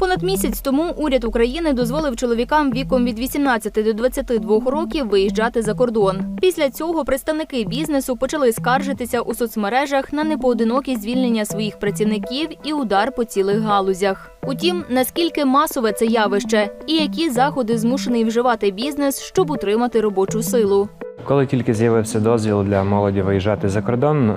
Понад місяць тому уряд України дозволив чоловікам віком від 18 до 22 років виїжджати за кордон. Після цього представники бізнесу почали скаржитися у соцмережах на непоодинокі звільнення своїх працівників і удар по цілих галузях. Утім, наскільки масове це явище, і які заходи змушений вживати бізнес, щоб утримати робочу силу. Коли тільки з'явився дозвіл для молоді виїжджати за кордон, е,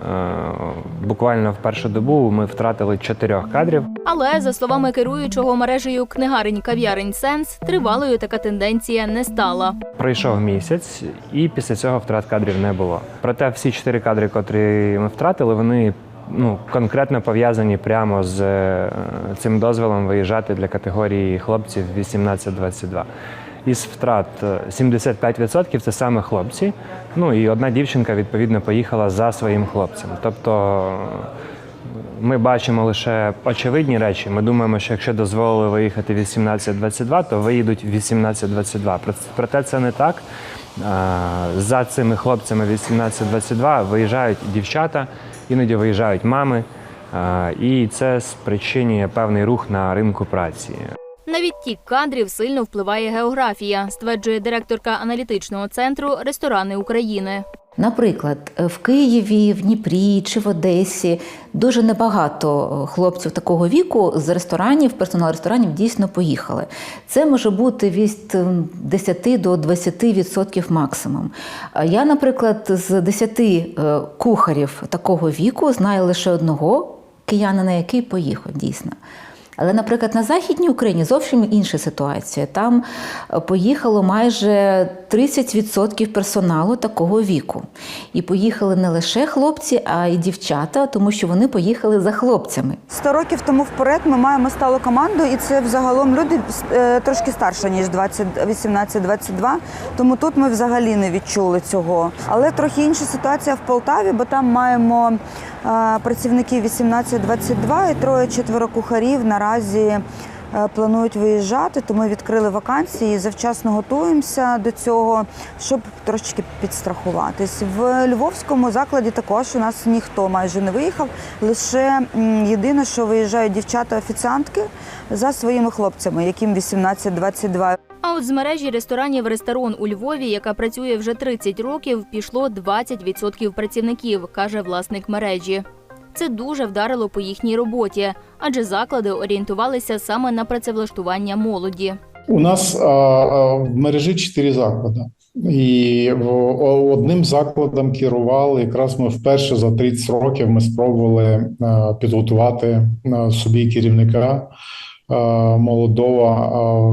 буквально в першу добу ми втратили чотирьох кадрів. Але за словами керуючого мережею книгарень кав'ярень Сенс, тривалою така тенденція не стала. Пройшов місяць, і після цього втрат кадрів не було. Проте всі чотири кадри, котрі ми втратили, вони ну конкретно пов'язані прямо з е, цим дозволом виїжджати для категорії хлопців 18-22. Із втрат е, 75% це саме хлопці. Ну і одна дівчинка відповідно поїхала за своїм хлопцем. Тобто ми бачимо лише очевидні речі. Ми думаємо, що якщо дозволили виїхати 18-22, то виїдуть 18-22. Про- Проте це не так. За цими хлопцями 18-22 виїжджають дівчата, іноді виїжджають мами. І це спричинює певний рух на ринку праці. На відтік кадрів сильно впливає географія, стверджує директорка аналітичного центру Ресторани України. Наприклад, в Києві, в Дніпрі чи в Одесі дуже небагато хлопців такого віку з ресторанів, персонал ресторанів дійсно поїхали. Це може бути від ем, 10 до 20% максимум. Я, наприклад, з 10 е, кухарів такого віку знаю лише одного киянина, який поїхав дійсно. Але, наприклад, на Західній Україні зовсім інша ситуація. Там е, поїхало майже 30% персоналу такого віку. І поїхали не лише хлопці, а й дівчата, тому що вони поїхали за хлопцями. Сто років тому вперед ми маємо сталу команду, і це взагалом люди е, трошки старше, ніж 20, 18-22. Тому тут ми взагалі не відчули цього. Але трохи інша ситуація в Полтаві, бо там маємо працівників 18-22 і троє-четверо кухарів наразі. е, Планують виїжджати, то ми відкрили вакансії завчасно готуємося до цього, щоб трошечки підстрахуватись. В Львовському закладі також у нас ніхто майже не виїхав. Лише єдине, що виїжджають дівчата-офіціантки за своїми хлопцями, яким 18-22. А от з мережі ресторанів Ресторон у Львові, яка працює вже 30 років, пішло 20% працівників, каже власник мережі. Це дуже вдарило по їхній роботі, адже заклади орієнтувалися саме на працевлаштування молоді. У нас а, в мережі чотири заклади. І в- одним закладом керували. Якраз ми вперше за 30 років ми спробували а, підготувати а, собі керівника молодого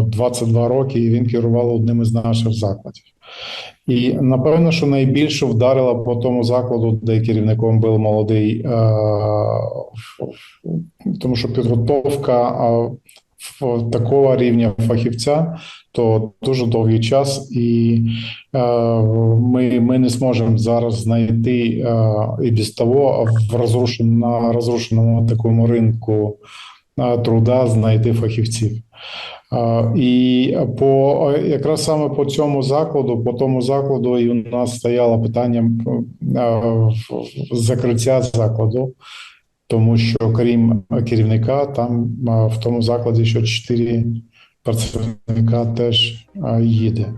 а, 22 роки, і він керував одним із наших закладів. І напевно, що найбільше вдарило по тому закладу, де керівником був молодий, ф- тому що підготовка такого рівня фахівця, то дуже довгий час, і е, ми, ми не зможемо зараз знайти е, і без того в розрушен, на розрушеному такому ринку е, труда знайти фахівців. Е, І по якраз саме по цьому закладу, по тому закладу, і у нас стояло питання е, закриття закладу тому що крім керівника, там в тому закладі ще чотири працівника теж їде.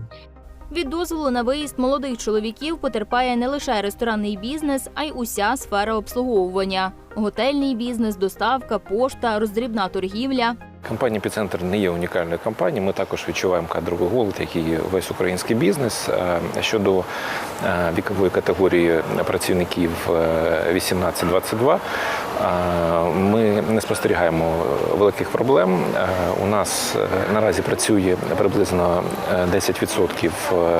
Від дозволу на виїзд молодих чоловіків потерпає не лише ресторанний бізнес, а й уся сфера обслуговування: готельний бізнес, доставка, пошта, роздрібна торгівля. Компанія «Епіцентр» не є унікальною компанією. Ми також відчуваємо кадровий голод, як і весь український бізнес. Е, Щодо е, вікової категорії працівників е, 18-22, е, ми не спостерігаємо великих проблем. Е, У нас е, наразі працює приблизно е, 10%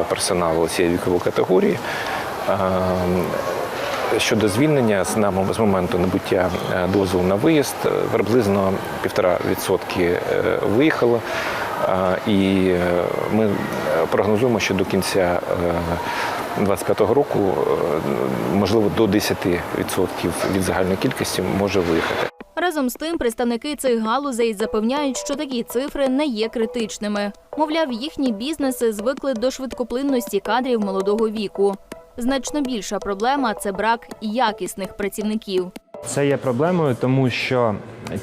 персоналу цієї вікової категорії. Е, Щодо звільнення з нами з моменту набуття е, дозволу на виїзд, е, приблизно півтора відсотки е, виїхало. Е, І е, ми е, прогнозуємо, що до кінця 2025 року е, можливо до 10% від загальної кількості може виїхати. Разом з тим, представники цих галузей запевняють, що такі цифри не є критичними. Мовляв, їхні бізнеси звикли до швидкоплинності кадрів молодого віку. Значно більша проблема це брак якісних працівників. Це є проблемою, тому що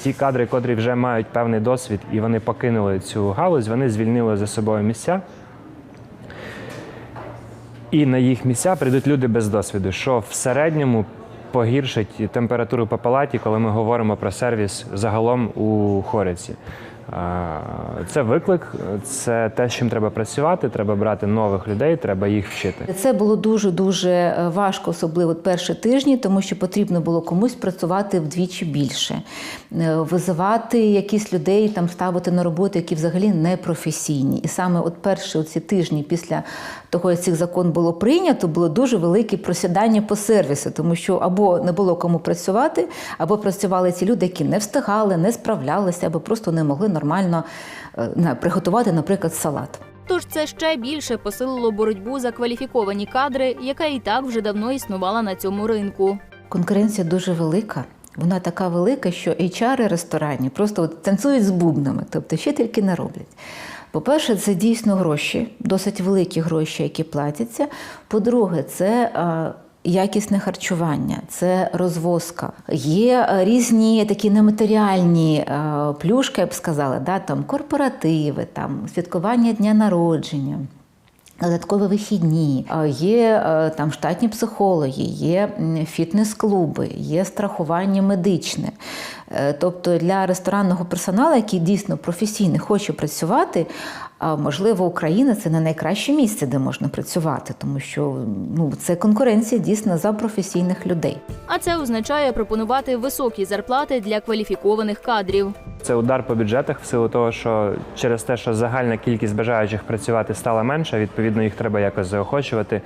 ті кадри, котрі вже мають певний досвід і вони покинули цю галузь, вони звільнили за собою місця. І на їх місця прийдуть люди без досвіду, що в середньому погіршить температуру по палаті, коли ми говоримо про сервіс загалом у Хориці. Це виклик, це те, з чим треба працювати. Треба брати нових людей, треба їх вчити. Це було дуже дуже важко, особливо перші тижні, тому що потрібно було комусь працювати вдвічі більше, Е, визивати якісь людей, там ставити на роботу, які взагалі не професійні. І саме от перші ці тижні після того, як цей закон було прийнято, було дуже велике просідання по сервісу, тому що або не було кому працювати, або працювали ці люди, які не встигали, не справлялися, або просто не могли нормально е, приготувати, наприклад, салат. Тож це ще більше посилило боротьбу за кваліфіковані кадри, яка і так вже давно існувала на цьому ринку. Конкуренція дуже велика. Вона така велика, що HR ресторані просто от танцюють з бубнами, тобто ще тільки не роблять. По-перше, це дійсно гроші, досить великі гроші, які платяться. По-друге, це е, якісне харчування, це розвозка. Є е, різні такі нематеріальні е, плюшки, я б сказала, да, там корпоративи, там святкування дня народження. Додаткові вихідні, є е, там штатні психологи, є фітнес-клуби, є страхування медичне. Е, Тобто для ресторанного персоналу, який дійсно професійно хоче працювати, можливо, Україна це не найкраще місце, де можна працювати, тому що ну, це конкуренція дійсно за професійних людей. А це означає пропонувати високі зарплати для кваліфікованих кадрів. Це удар по бюджетах в силу того, що через те, що загальна кількість бажаючих працювати стала менша, відповідно їх треба якось заохочувати.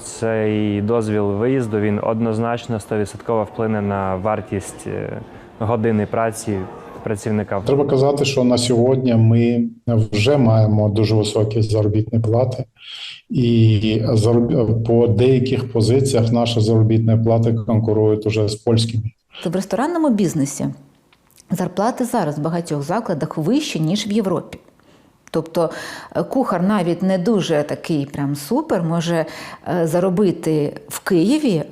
Цей дозвіл виїзду він однозначно 100% вплине на вартість е, години праці працівника. Треба казати, що на сьогодні ми вже маємо дуже високі заробітні плати, і по деяких позиціях наші заробітні плати конкурують уже з польськими. То в ресторанному бізнесі зарплати зараз в багатьох закладах вищі, ніж в Європі. Тобто е, кухар навіть не дуже такий прям супер, може е, заробити в Києві е,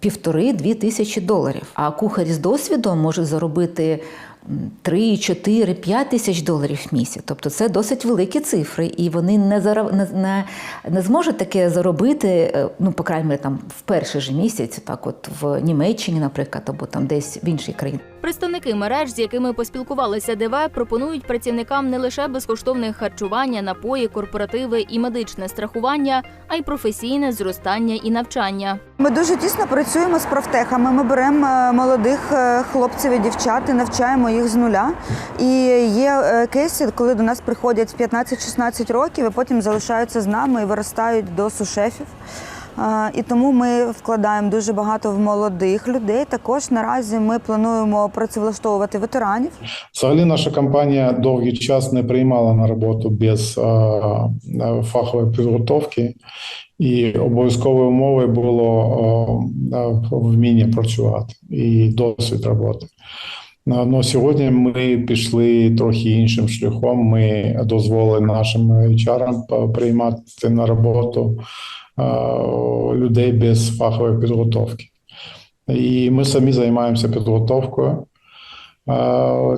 півтори-дві тисячі доларів. А кухар з досвідом може заробити 3, 4, 5 тисяч доларів в місяць. Тобто це досить великі цифри, і вони не, зара- не, не, не зможуть таке заробити, е, ну, по крайній мере, там в перший же місяць, так от в Німеччині, наприклад, або там десь в іншій країні. Представники мереж, з якими поспілкувалися ДВ, пропонують працівникам не лише безкоштовне харчування, напої, корпоративи і медичне страхування, а й професійне зростання і навчання. Ми дуже тісно працюємо з профтехами. Ми беремо е, молодих е, хлопців і дівчат і навчаємо їх з нуля. І є е, кейси, коли до нас приходять в 15-16 років, і потім залишаються з нами і виростають до сушефів. І тому ми вкладаємо дуже багато в молодих людей. Також наразі ми плануємо працевлаштовувати ветеранів. Взагалі, наша компанія довгий час не приймала на роботу без фахової підготовки, і обов'язковою умовою було вміння працювати і досвід роботи. Ну, сьогодні ми пішли трохи іншим шляхом. Ми дозволили нашим HR приймати на роботу людей без фахової підготовки. І ми самі займаємося підготовкою е,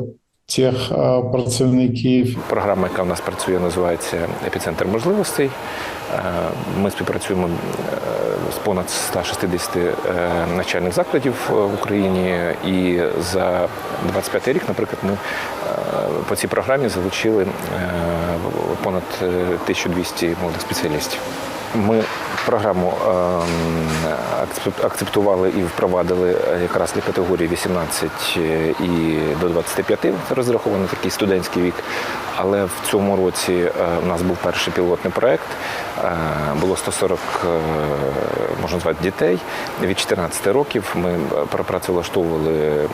тих е, працівників. Програма, яка в нас працює, називається Епіцентр можливостей. Е, Ми співпрацюємо е, з понад 160 е, навчальних закладів е, в Україні. І за 25 рік, наприклад, ми е, по цій програмі залучили е, понад е, 1200 молодих спеціалістів. Ми програму ем, акцептували і впровадили е, якраз для категорії 18 і до 25, це розрахований такий студентський вік. Але в цьому році е, у нас був перший пілотний проект. Е, Було 140, е, можна назвати, дітей від 14 років. Ми е, пропрацевлаштовували е,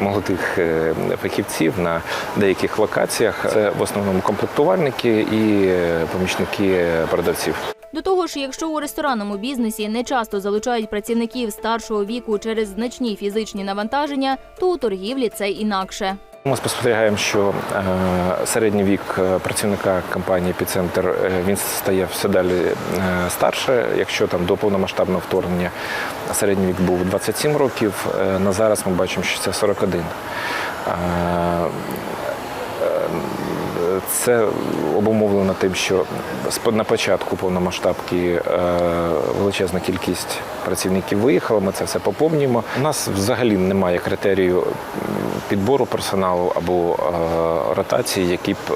молодих е, фахівців на деяких локаціях. Це в основному комплектувальники і е, помічники продавців. До того ж, якщо у ресторанному бізнесі не часто залучають працівників старшого віку через значні фізичні навантаження, то у торгівлі це інакше. Ми спостерігаємо, що е, середній вік е, працівника компанії «Епіцентр» е, він стає все далі старше. Якщо там до повномасштабного вторгнення середній вік був 27 років, на зараз ми бачимо, що це 41. Це обумовлено тим, що на початку повномасштабки е, величезна кількість працівників виїхала. Ми це все поповнюємо. У нас взагалі немає критерію підбору персоналу або е, ротації, які б е,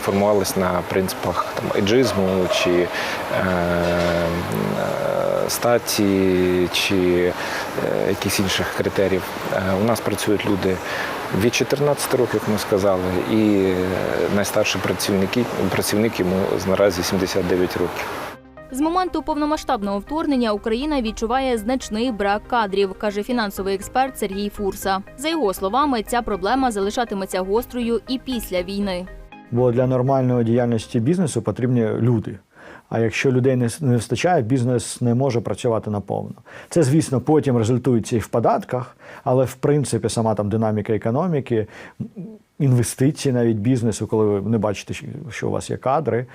формувались на принципах там еджизму чи статі, чи е, якихось інших критеріїв. Е, У нас працюють люди від 14 років, як ми сказали, і е, найстарший працівники, працівник йому наразі 79 років. З моменту повномасштабного вторгнення Україна відчуває значний брак кадрів, каже фінансовий експерт Сергій Фурса. За його словами, ця проблема залишатиметься гострою і після війни. Бо для нормальної діяльності бізнесу потрібні люди. А якщо людей не не вистачає, бізнес не може працювати наповно. Це, звісно, потім результується і в податках, але в принципі сама там динаміка економіки, інвестиції навіть бізнесу, коли ви не бачите, що у вас є кадри.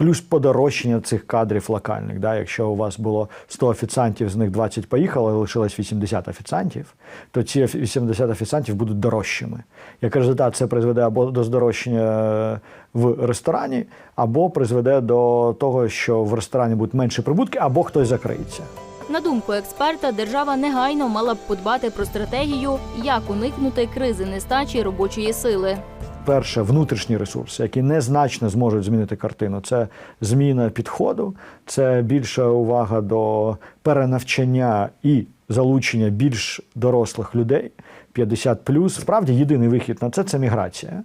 Е, Плюс подорожчання цих кадрів локальних. Да? Якщо у вас було 100 офіціантів, з них 20 поїхало, і лишилось 80 офіціантів, то ці 80 офіціантів будуть дорожчими. Як результат, це призведе або до здорожчання в ресторані, або призведе до того, що в ресторані будуть менше прибутки, або хтось закриється. На думку експерта, держава негайно мала б подбати про стратегію, як уникнути кризи нестачі робочої сили. Перше, внутрішні ресурси, які незначно зможуть змінити картину. Це зміна підходу, це більша увага до перенавчання і залучення більш дорослих людей 50+. Справді єдиний вихід на це це міграція.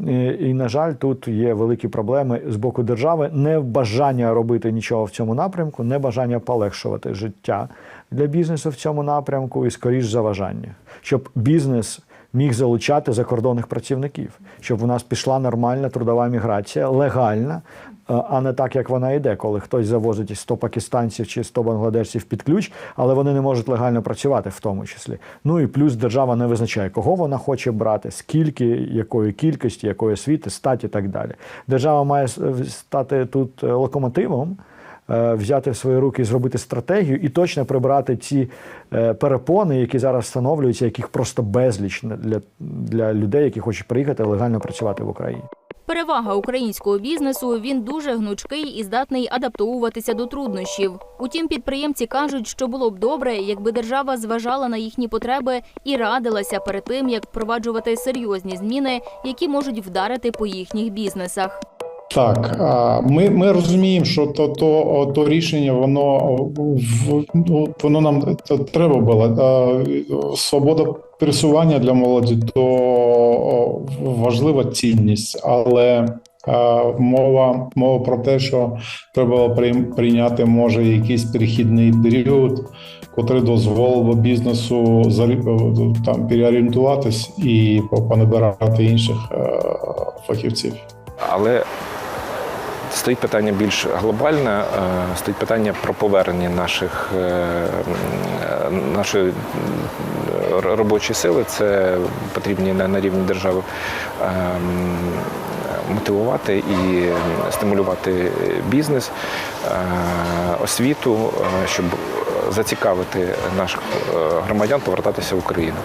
І, і, на жаль, тут є великі проблеми з боку держави. Не бажання робити нічого в цьому напрямку, не бажання полегшувати життя для бізнесу в цьому напрямку і скоріш заважання, щоб бізнес міг залучати закордонних працівників, щоб у нас пішла нормальна трудова міграція, легальна, е, а не так, як вона йде, коли хтось завозить 100 пакистанців чи 100 бангладешців під ключ, але вони не можуть легально працювати в тому числі. Ну і плюс держава не визначає, кого вона хоче брати, скільки, якої кількості, якої освіти, статі і так далі. Держава має стати тут е, локомотивом. Е, Взяти в свої руки і зробити стратегію і точно прибрати ці е, перепони, які зараз встановлюються, яких просто безліч для, для людей, які хочуть приїхати легально працювати в Україні. Перевага українського бізнесу він дуже гнучкий і здатний адаптовуватися до труднощів. Утім, підприємці кажуть, що було б добре, якби держава зважала на їхні потреби і радилася перед тим, як впроваджувати серйозні зміни, які можуть вдарити по їхніх бізнесах. Так, ми, ми розуміємо, що то, то, то рішення воно ну, воно нам треба було. Свобода пересування для молоді то важлива цінність, але мова, мова про те, що треба прийняти може якийсь перехідний період, котрий дозволив бізнесу там переорієнтуватись і понабирати інших е, фахівців. Але стоїть питання більш глобальне, е, стоїть питання про повернення наших, е, нашої робочої сили. Це потрібні на, рівні держави е, мотивувати і стимулювати бізнес, освіту, щоб зацікавити наших громадян повертатися в Україну.